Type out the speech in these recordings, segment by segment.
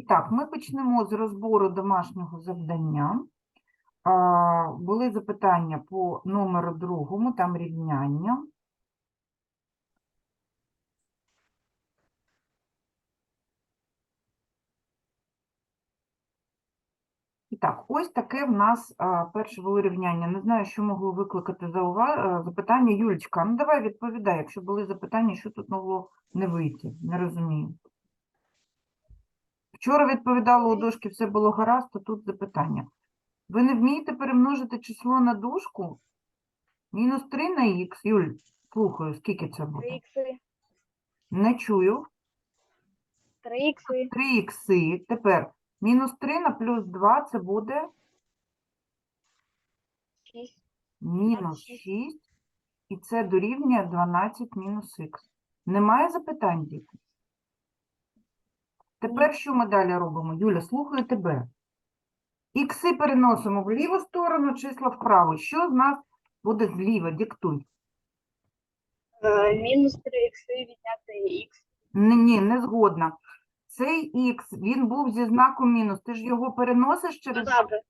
І так, ми почнемо з розбору домашнього завдання. Були запитання по номеру другому, там рівняння. І так, ось таке в нас перше було рівняння. Не знаю, що могло викликати за запитання. Юлічка, ну давай відповідай, якщо були запитання, що тут могло не вийти. Не розумію. Вчора відповідала у дошки, все було гаразд, то тут запитання. Ви не вмієте перемножити число на дужку? Мінус 3 на х. Юль, слухаю, скільки це буде? 3 ікси, Не чую. 3 ікси, 3 ікси. Тепер мінус 3 на плюс 2 це буде 6, мінус 6. І це дорівнює 12 мінус х. Немає запитань, діти? Тепер що ми далі робимо? Юля, слухаю тебе. Ікси переносимо в ліву сторону, числа вправо. Що з нас буде зліва? Диктуй. Е, мінус 3 ікси відняти х, Ні, ні, не згодна. Цей х, він був зі знаком мінус. Ти ж його переносиш через додати,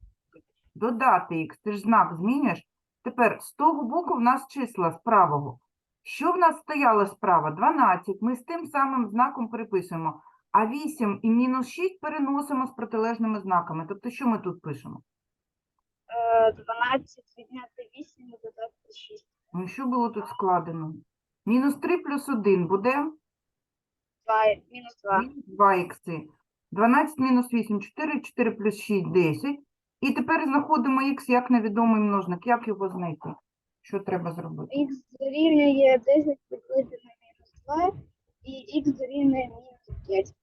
додати х. Ти ж знак змінюєш. Тепер з того боку в нас числа з правого. Що в нас стояло справа? 12. Ми з тим самим знаком переписуємо. А 8 і мінус 6 переносимо з протилежними знаками. Тобто, що ми тут пишемо? Е, 12 відняти 8 і додати 6, Ну, що було тут складено? Мінус 3 плюс 1 буде 2, мінус 2, 2 ікси. 12 мінус 8 – 4, 4 плюс 6 – 10. І тепер знаходимо х як невідомий множник. Як його знайти? Що треба зробити? х дорівнює 10 поділити на мінус 2, і х дорівнює мінус 5.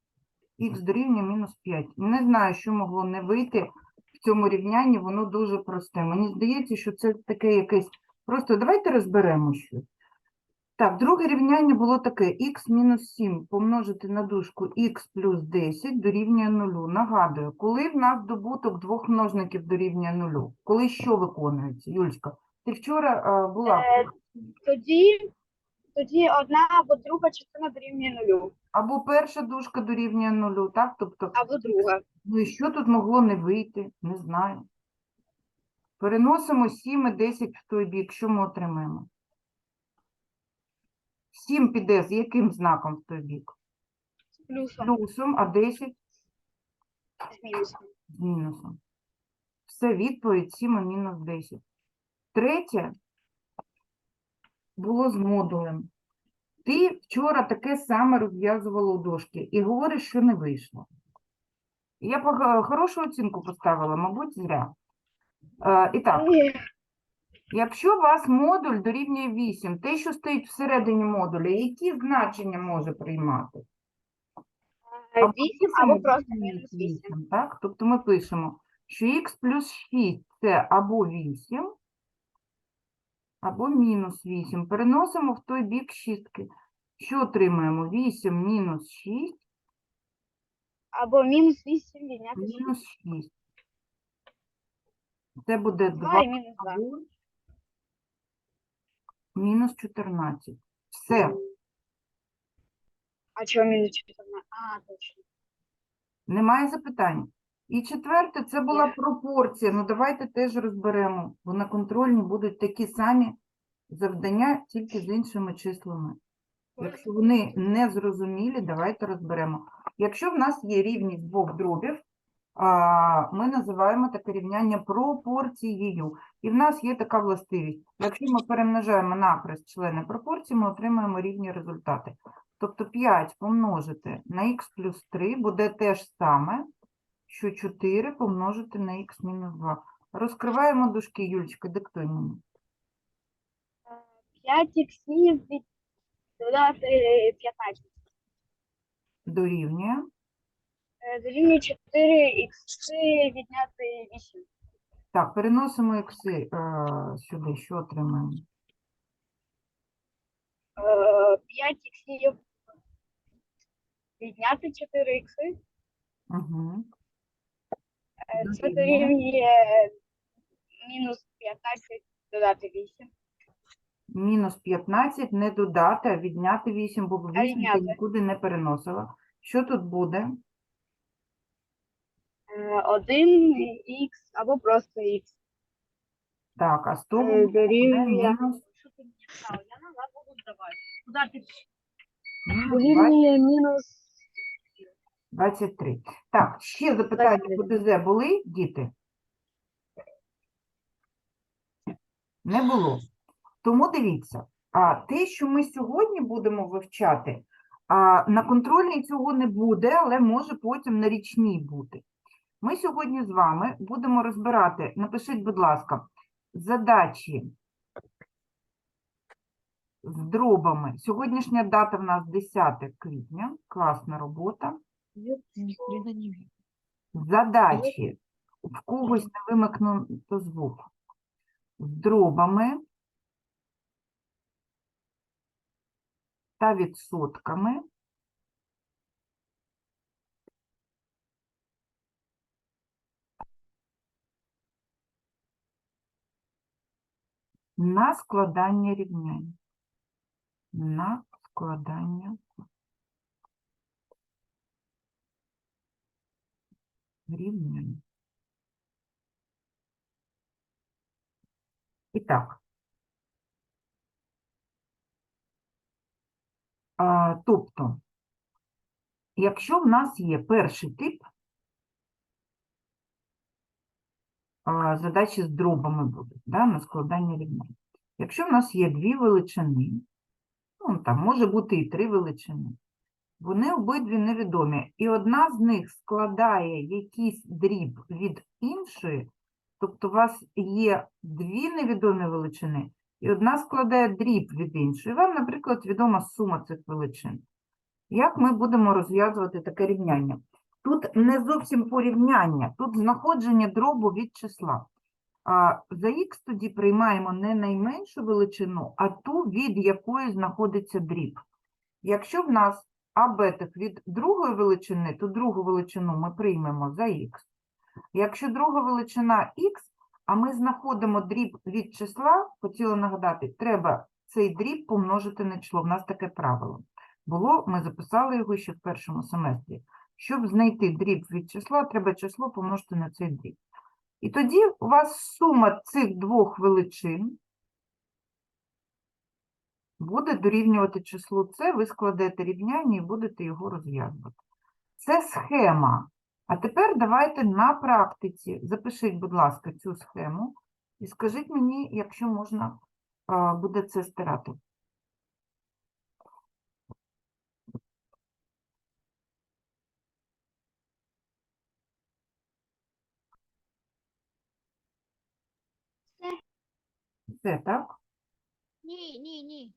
Х дорівнює мінус 5. Не знаю, що могло не вийти в цьому рівнянні, воно дуже просте. Мені здається, що це таке якесь. Просто давайте розберемо щось. Так, друге рівняння було таке: х мінус 7 помножити на дужку х плюс 10 дорівнює 0. Нагадую, коли в нас добуток двох множників дорівнює 0? Коли що виконується? Юльська, ти вчора а, була Е, Тоді, тоді одна або друга частина дорівнює 0, або перша дужка дорівнює 0, так? Тобто або друга. Ну і що тут могло не вийти? Не знаю. Переносимо 7 і 10 в той бік. Що ми отримаємо? 7 піде з яким знаком в той бік? Плюсом, Плюсом, а 10 з мінусом. з мінусом. Все, відповідь 7 і мінус 10. Третє було з модулем. Ти вчора таке саме розв'язувала у дошки і говориш, що не вийшло. Я хорошу оцінку поставила, мабуть, зря. Е, І так, Якщо у вас модуль дорівнює 8, те, що стоїть всередині модуля, які значення може приймати? е, 8 або просто мінус мінус 8. вісім, Так? Тобто ми пишемо, що х плюс 6 – це або 8, або мінус 8. Переносимо в той бік шістки. Що отримаємо? 8 мінус 6 Або мінус 8 відняти 6. мінус 6. Це буде 2 2 мінус 2. або мінус 14. Все. А чого мінус 14? А, точно. Немає запитань. І четверте, це була пропорція. Ну, давайте теж розберемо, бо на контрольні будуть такі самі завдання, тільки з іншими числами. Якщо вони не зрозумілі, давайте розберемо. Якщо в нас є рівність двох дробів, ми називаємо таке рівняння пропорцією. І в нас є така властивість. Якщо ми перемножаємо нахрест члени пропорції, ми отримаємо рівні результати. Тобто 5 помножити на х плюс 3 буде те ж саме, що 4 помножити на х мінус 2. Розкриваємо дужки, Юлечка, диктуй мені. 5 іксів від додати 15. Дорівнює. Е, Дорівнює 4 ікси відняти 8. Так, переносимо ікси е, сюди, що отримаємо? 5 іксів відняти 4 ікси. Угу. Е, Це Дорівнює. мінус 15 додати 8. Мінус 15 не додати, а відняти 8, бо 8 ти відняти. нікуди не переносила. Що тут буде? 1 х або просто х Так, а 100 е, буде дорівнює мінус, Что ты мне сказал? Я назад буду сдавать. Куда ты? мінус мінус 23. Так, ще запитання 23. по ДЗ були, діти? Не було. Тому дивіться, а те, що ми сьогодні будемо вивчати, а, на контрольній цього не буде, але може потім на річній бути. Ми сьогодні з вами будемо розбирати, напишіть, будь ласка, задачі з дробами. Сьогоднішня дата в нас 10 квітня, класна робота. Ни хрена не видно. Задачі в когось не вимикнуто звук. З дробами та відсотками на складання рівнянь. На складання рівнянь. І так. А, тобто, якщо в нас є перший тип, а, задачі з дробами будуть, да, на складання рівнянь. Якщо в нас є дві величини, ну, там може бути і три величини, вони обидві невідомі, і одна з них складає якийсь дріб від іншої, тобто у вас є дві невідомі величини, і одна складає дріб від іншої. Вам, наприклад, відома сума цих величин. Як ми будемо розв'язувати таке рівняння? Тут не зовсім порівняння, тут знаходження дробу від числа. А за х тоді приймаємо не найменшу величину, а ту, від якої знаходиться дріб. Якщо в нас а бетик від другої величини, то другу величину ми приймемо за х. Якщо друга величина х, а ми знаходимо дріб від числа, хотіла нагадати, треба цей дріб помножити на число. В нас таке правило. Було, ми записали його ще в першому семестрі. Щоб знайти дріб від числа, треба число помножити на цей дріб. І тоді у вас сума цих двох величин буде дорівнювати числу С, ви складете рівняння і будете його розв'язувати. Це схема. А тепер давайте на практиці. Запишіть, будь ласка, цю схему і скажіть мені, якщо можна буде це стирати. Це так? Не, не, не.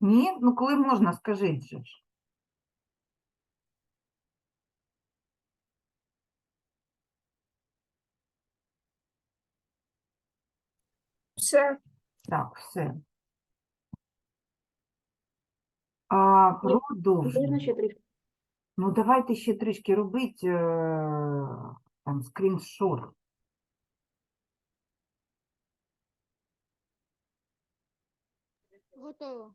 Ні? Ну, коли можна, скажіть же ж. все. Так, все. А, продовжуємо. Ну, давайте ще трішки робить е, там скріншот. Готово.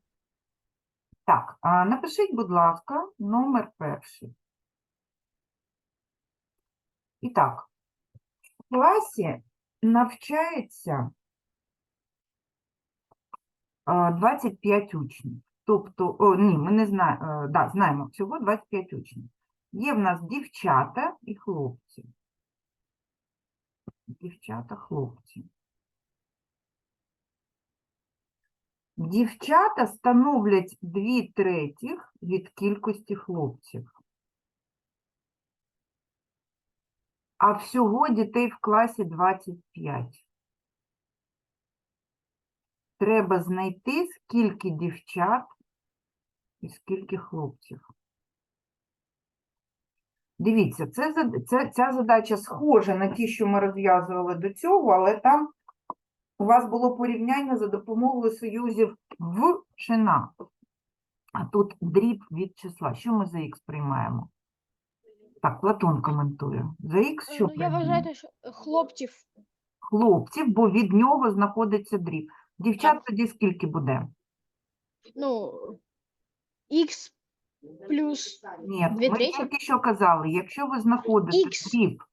Так, а напишіть, будь ласка, номер перший. І так, в класі навчається 25 учнів. Тобто, о, ні, ми не знаємо, да, знаємо, всього 25 учнів. Є в нас дівчата і хлопці. Дівчата, хлопці. Дівчата становлять дві третіх від кількості хлопців. А всього дітей в класі 25. Треба знайти, скільки дівчат і скільки хлопців. Дивіться, це, це, ця задача схожа на ті, що ми розв'язували до цього, але там у вас було порівняння за допомогою союзів в чи на. А тут дріб від числа. Що ми за х приймаємо? Так, Платон коментує. За х що Ну, я приймемо? вважаю, що хлопців Хлопців, бо від нього знаходиться дріб. Дівчат тоді скільки буде? ну, х плюс Ні, ми тільки що казали, якщо ви знаходите Ікс. дріб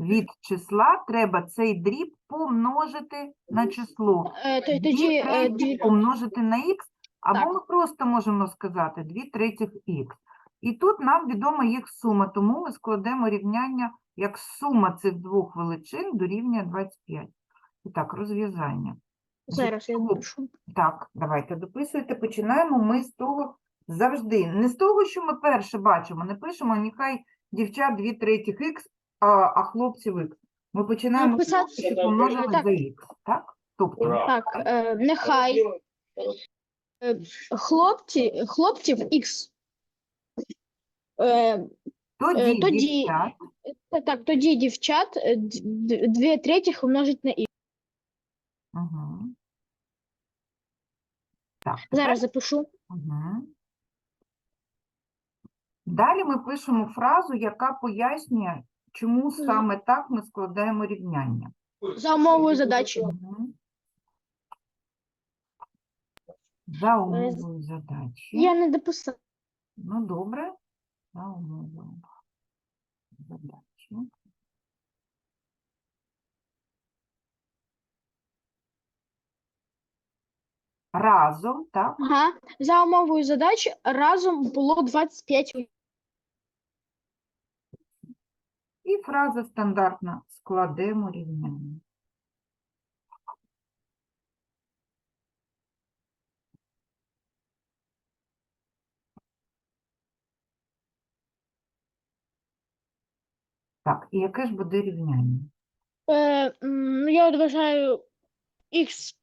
від числа, треба цей дріб помножити на число. е, то, Дві тоді е, дві, помножити на х, або Так. ми просто можемо сказати 2 третіх х. І тут нам відома їх сума, тому ми складемо рівняння, як сума цих двох величин дорівнює 25. І так, розв'язання. зараз я напишу. Так, давайте дописуйте. Починаємо ми з того завжди. Не з того, що ми перше бачимо, не пишемо, нехай дівчат 2 третіх х, а, а хлопців х. Ми починаємо з того, писати- що помножили Так. за х. Так? Тобто, Так, е, нехай е, хлопці, хлопців х. Е, тоді, тоді- дівчат, та- так, тоді дівчат е, д- д- дві третіх умножить на х. Угу. Так, Зараз запишу. Угу. Далі ми пишемо фразу, яка пояснює, чому саме так ми складаємо рівняння. За умовою задачі. Мгм. За умовою задачі. Я не дописала. Ну, добре. За умовою задачі. Разом, так? Ага. За умовою задачі разом було 25 у- І фраза стандартна. Складемо рівняння. Так, і яке ж буде рівняння? Е, ну, я от вважаю х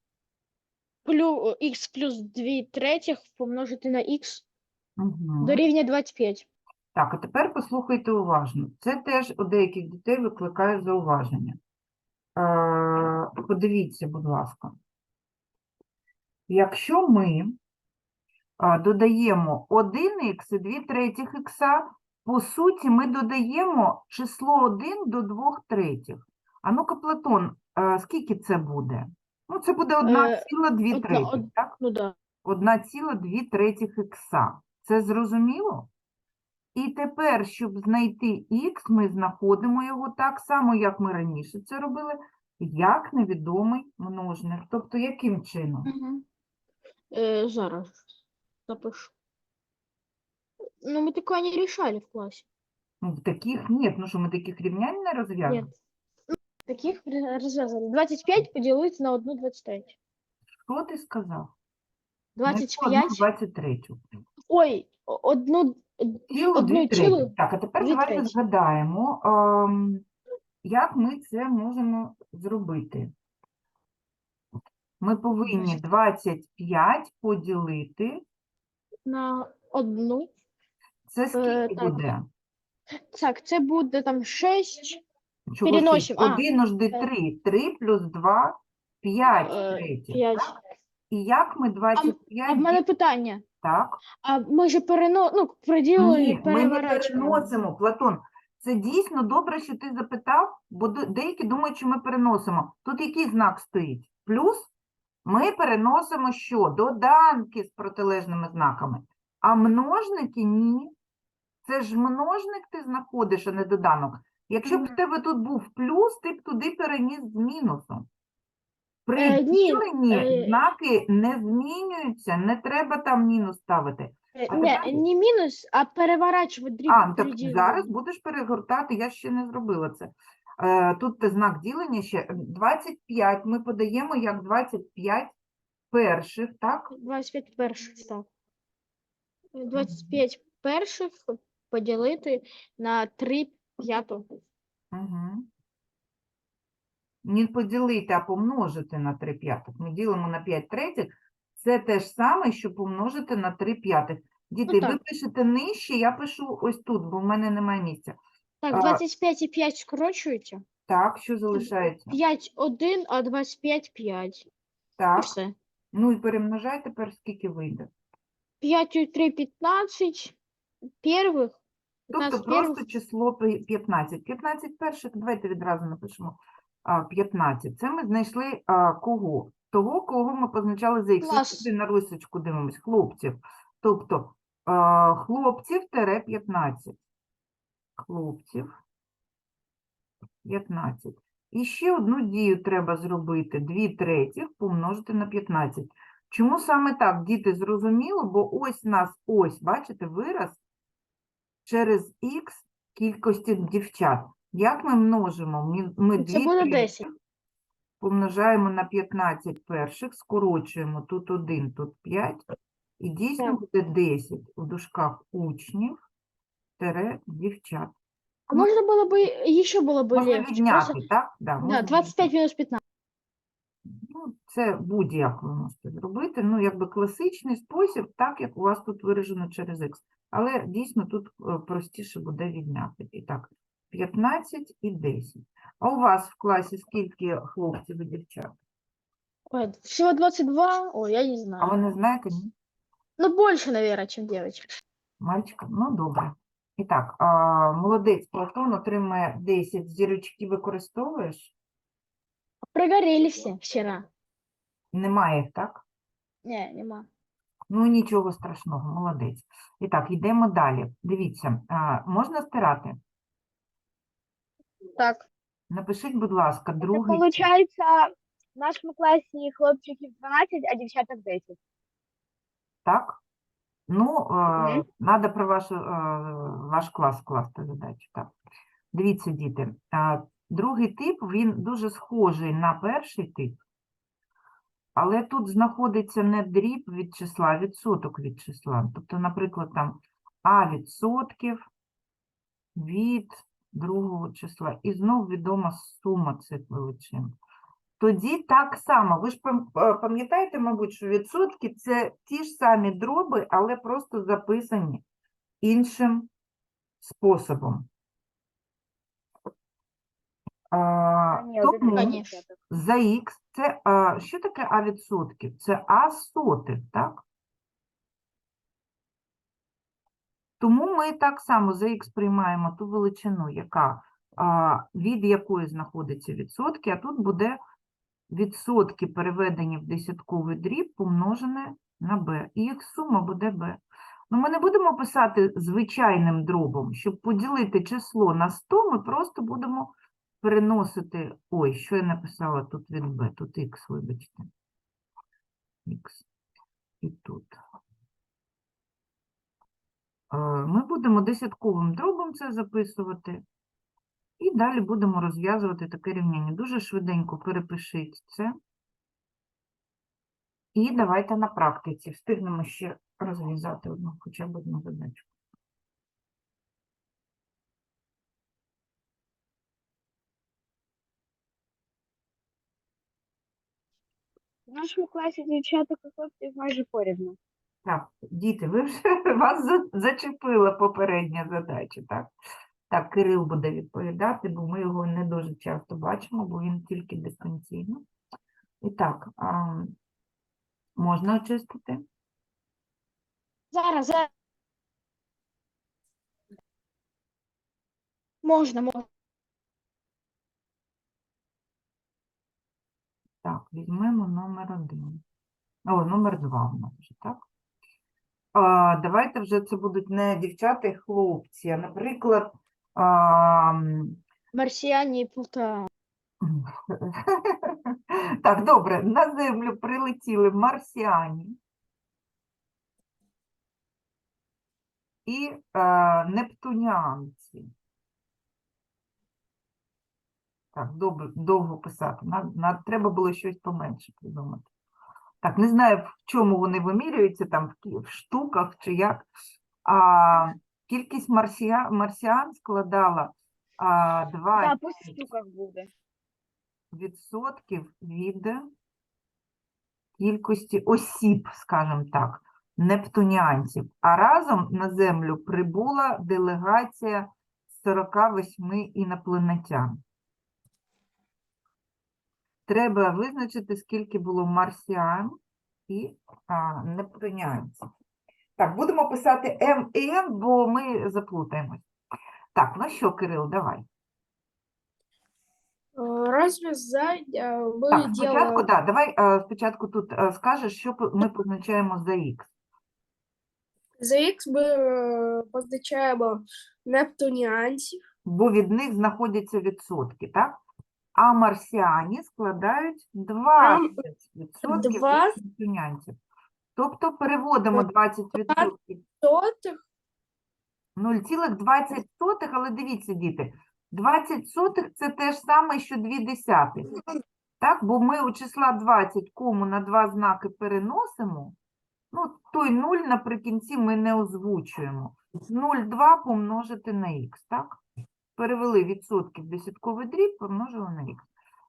плюс, х плюс 2 третіх помножити на х Угу. дорівнює 25. Так, а тепер послухайте уважно. Це теж у деяких дітей викликає зауваження. Е, подивіться, будь ласка. Якщо ми а, додаємо 1х і 2 третіх х, по суті, ми додаємо число 1 до 2 третіх. А ну-ка, Платон, е, скільки це буде? Ну, це буде 1,2 одна- третіх, так? Ну да. 1,2 третіх ікса. Це зрозуміло? І тепер, щоб знайти х, ми знаходимо його так само, як ми раніше це робили, як невідомий множник. Тобто, яким чином? Угу. Е, зараз запишу. Ну, мы такое не решали в классе. Ну, в таких ні, ну що ми таких рівнянь не розв'язуємо? Нет. Таких ре- развязали. 25 поделить на 1 23. Що ти сказав? 25. 23. Ой, одну. Цілу дві треті. цілу Так, а тепер дві давайте треті. згадаємо, ем, як ми це можемо зробити. Ми повинні 25 поділити. на одну. Це скільки так. буде? Так, це буде там 6. Чого Переносимо, а, 1 нужди е. 3. 3 плюс 2 – 5 Е, третіх. 5. І як ми А 25 в мене питання. Так? А ми ж перено... ну, Ні, ми не переносимо, Платон. Це дійсно добре, що ти запитав, бо де- деякі думають, що ми переносимо. Тут який знак стоїть? Плюс ми переносимо що? Доданки з протилежними знаками. А множники ні. Це ж множник ти знаходиш, а не доданок. Якщо б в Мгм. тебе тут був плюс, ти б туди переніс з мінусом. При Е, ні, е, знаки не змінюються, не треба там мінус ставити. Е, А Не, тепер- не мінус, а переворачувати дріб. А, так приділили. зараз будеш перегортати, я ще не зробила це. Е, тут те знак ділення ще 25 ми подаємо як 25 перших, так? 25 перших, так. Е, 25 перших поділити на 3 п'яту. Угу. Не поділити, а помножити на 3 п'ятих. Ми ділимо на 5 третіх. Це те ж саме, що помножити на 3 п'ятих. Діти, ви пишете нижче, я пишу ось тут, бо в мене немає місця. Так, А, 25 і 5 скорочується. Так, що залишається? 5 1, а 25 5. І Так. все. Ну і перемножай тепер, скільки вийде. 5 і 3 15 первих Тобто 15 просто число пі- 15. 15 перших, давайте відразу напишемо 15. Це ми знайшли а, кого? Того, кого ми позначали за х. Клас. Сюди на рисочку дивимось, хлопців. Тобто а, хлопців тере 15. Хлопців 15. І ще одну дію треба зробити. 2 третіх помножити на 15. Чому саме так, діти, зрозуміло? Бо ось нас, ось, бачите, вираз через х кількості дівчат. Як ми множимо? Ми, ми Це дві буде третіх 10. помножаємо на 15 перших, скорочуємо тут 1, тут 5, і дійсно Так. буде 10 у дужках учнів тере дівчат. А Ну, можно было бы, еще было бы Можна легче. відняти, Просто, так? Да, можна да, 25 минус 15. Ну, це будь-як ви можете зробити. Ну, якби класичний спосіб, так як у вас тут виражено через х. Але дійсно тут е, простіше буде відняти. І так, 15 і 10. А у вас в класі скільки хлопців і дівчат? Ой, всего 22? Ой, я не знаю. А ви не знаєте? Ні? Ну, больше, наверное, чем девочек. Мальчика? Ну, добре. І так, а, молодець Платон отримає 10. Зірочки використовуєш? Прогорели все вчера. Немає їх, так? Не, нема. Ну, нічого страшного, молодець. І так, йдемо далі. Дивіться, а, можна стирати? Так. Напишіть, будь ласка, Це другий. виходить, в нашому класі хлопчиків 12, а дівчаток 10. Так? Ну, е, Мгм. треба про ваш, е, ваш клас скласти задачу. Так. Дивіться, діти. е, Другий тип, він дуже схожий на перший тип, але тут знаходиться не дріб від числа, а відсоток від числа. Тобто, наприклад, там А відсотків від другого числа. І знов відома сума цих величин. Тоді так само. Ви ж е, пам'ятаєте, мабуть, що відсотки це ті ж самі дроби, але просто записані іншим способом. А, Ні, тому за х це а, що таке а відсотків? Це а сотих, так? Тому ми так само за х приймаємо ту величину, яка, від якої знаходиться відсотки, а тут буде відсотки переведені в десятковий дріб помножене на b. І їх сума буде b. Ну, ми не будемо писати звичайним дробом. Щоб поділити число на 100, ми просто будемо переносити. Ой, що я написала тут від b, тут x, вибачте. X. І тут. Е, Ми будемо десятковим дробом це записувати. І далі будемо розв'язувати таке рівняння. Дуже швиденько перепишіть це. І давайте на практиці встигнемо ще розв'язати одну, хоча б одну задачу. В нашому класі дівчаток і хлопців майже порівну. Так, діти, ви вже вас зачепила попередня задача, так? Так, Кирил буде відповідати, бо ми його не дуже часто бачимо, бо він тільки дистанційно. І так, а, можна очистити? Зараз, зараз. Можно, можно. Так, візьмемо номер один. О, номер два в нас вже, так? А, давайте вже це будуть не дівчата і хлопці, а, наприклад, а, м, Марсиане Плутон. Так, добре, на Землю прилетіли марсіані і е, нептуніанці. Так, добре, довго писати. Нам, нам треба було щось поменше придумати. Так, не знаю, в чому вони вимірюються, там в, в штуках чи як. А, кількість марсіа, марсіан складала а, 2 Так, по штуках буде. відсотків від кількості осіб, скажімо так, нептуніанців. А разом на Землю прибула делегація 48 інопланетян. Треба визначити, скільки було марсіан і а, нептуніанців. Так, будемо писати МН, бо ми заплутаємось. Так, ну що, Кирил, давай. Э, Розв'язання ми Так, спочатку, ділимо да, давай е, спочатку тут е, скажеш, що по- ми позначаємо за х. за х ми е, позначаємо нептуніанців, бо від них знаходяться відсотки, так? А марсіані складають 20% два- від нептунянців. Тобто переводимо 20%. сотих 0,20, але дивіться, діти, 20 сотих це те ж саме, що 2 десятих. Так, бо ми у числа 20 кому на два знаки переносимо, ну, той 0 наприкінці ми не озвучуємо. 0,2 помножити на х, так? Перевели відсотки в десятковий дріб, помножили на х.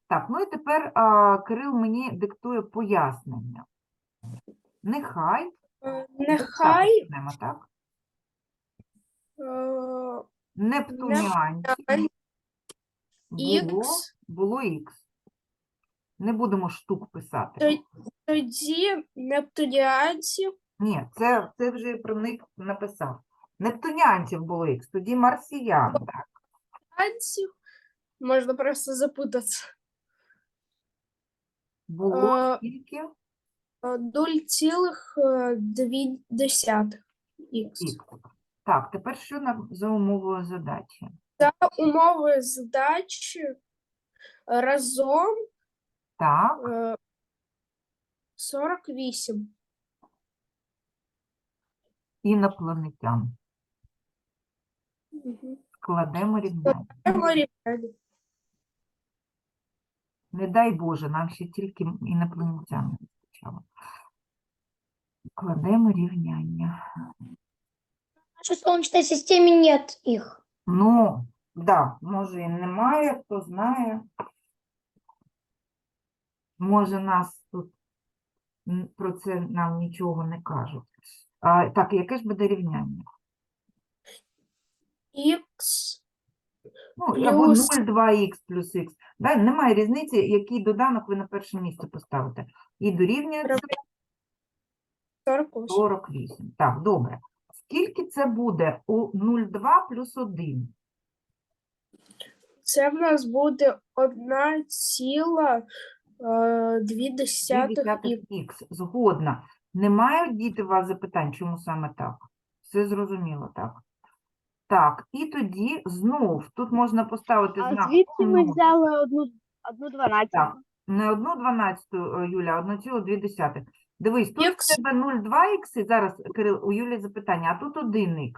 Так, ну і тепер а, Кирил мені диктує пояснення. Нехай, е, нехай почнемо, так? е, Нептуніанці було, було х. Не будемо штук писати. Тоді нептуніанців Ні, це, це вже про них написав. Нептуніанців було х, тоді марсіян. Так. Анців можна просто запутатися. Було Е, скільки? е, 0,2 х. Х. Так, тепер що нам за умовою задачі? За умови задачі разом Так, е, 48. інопланетян. Мгм. Кладемо рівняння. Не дай Боже, нам ще тільки інопланетян не вистачало. Кладемо рівняння. В нашей Солнечной системе нет их. Ну, да, може і немає, хто знає. Може, нас тут про це нам нічого не кажуть. А, так, яке ж буде рівняння? Х Ну, або Плюс. 0,2х плюс х. Да? Немає різниці, який доданок ви на перше місце поставите. І дорівнює це 48. 48. Так, добре. Скільки це буде у 0,2 плюс 1? Це в нас буде 1,2 х. х. Згодна. Немає діти у вас запитань, чому саме так? Все зрозуміло, так? Так, і тоді знов тут можна поставити А знак звідки ми взяли одну, одну дванадцяту? Так, не одну дванадцяту, е, Юля, а 1,2. Дивись, тут в тебе 0,2х, і зараз, Кирил, у Юлі запитання, а тут 1х.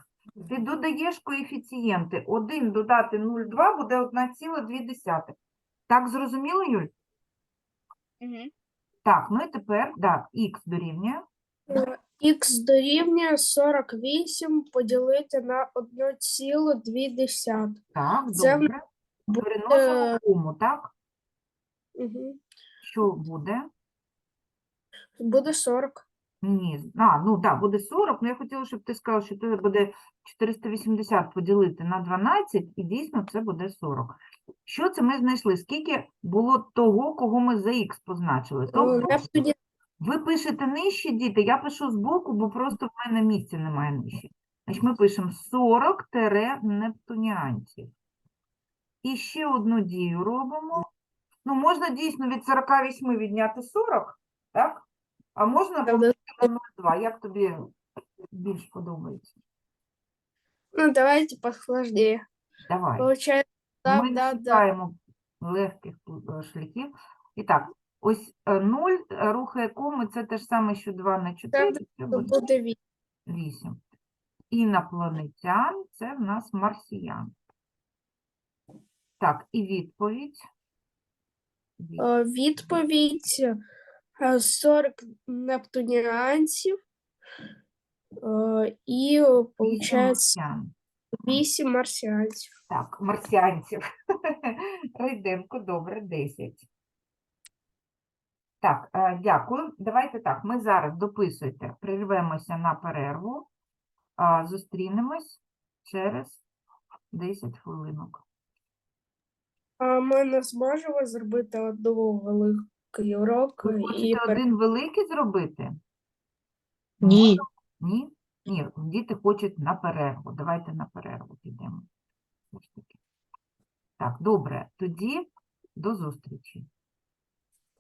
Ти додаєш коефіцієнти. 1 додати 0,2 буде 1,2. Так зрозуміло, Юль? Угу. Так, ну і тепер, так, х дорівнює. Х дорівнює 48 поділити на 1,2. Так, Це добре. буде- Переносимо кому, так? Угу. Що буде? Буде 40. Ні, а, ну так, буде 40, ну я хотіла, щоб ти сказав, що це буде 480 поділити на 12, і дійсно це буде 40. Що це ми знайшли? Скільки було того, кого ми за х позначили? Тобто Нептуні... ви пишете нижче, діти, я пишу збоку, бо просто в мене місця немає нижче. Значить, ми пишемо 40 тере нептуніанців. І ще одну дію робимо. Ну, можна дійсно від 48 відняти 40, так? А можна на 0,2. Як тобі більш подобається? Ну, давайте посложнее. Давай. Получается, да, Ми да, да. легких е, шляхів. І так, ось 0 рухає коми, це те ж саме, що 2 на 4, це буде буде 8. 8. Інопланетян – це в нас марсіян. Так, і відповідь. Від- Е, Відповідь е, 40 нептуніанців е, і виходить 8 марсіанців. Так, марсіанців. Райденко, добре, 10. Так, е, дякую. Давайте так, ми зараз дописуйте, прервемося на перерву, зустрінемось через 10 хвилинок. А ми не зможемо зробити одного великий урок Ви хочете пер- один великий зробити? Ні. Ні? Ні, діти хочуть на перерву. Давайте на перерву підемо. Так, добре, тоді до зустрічі.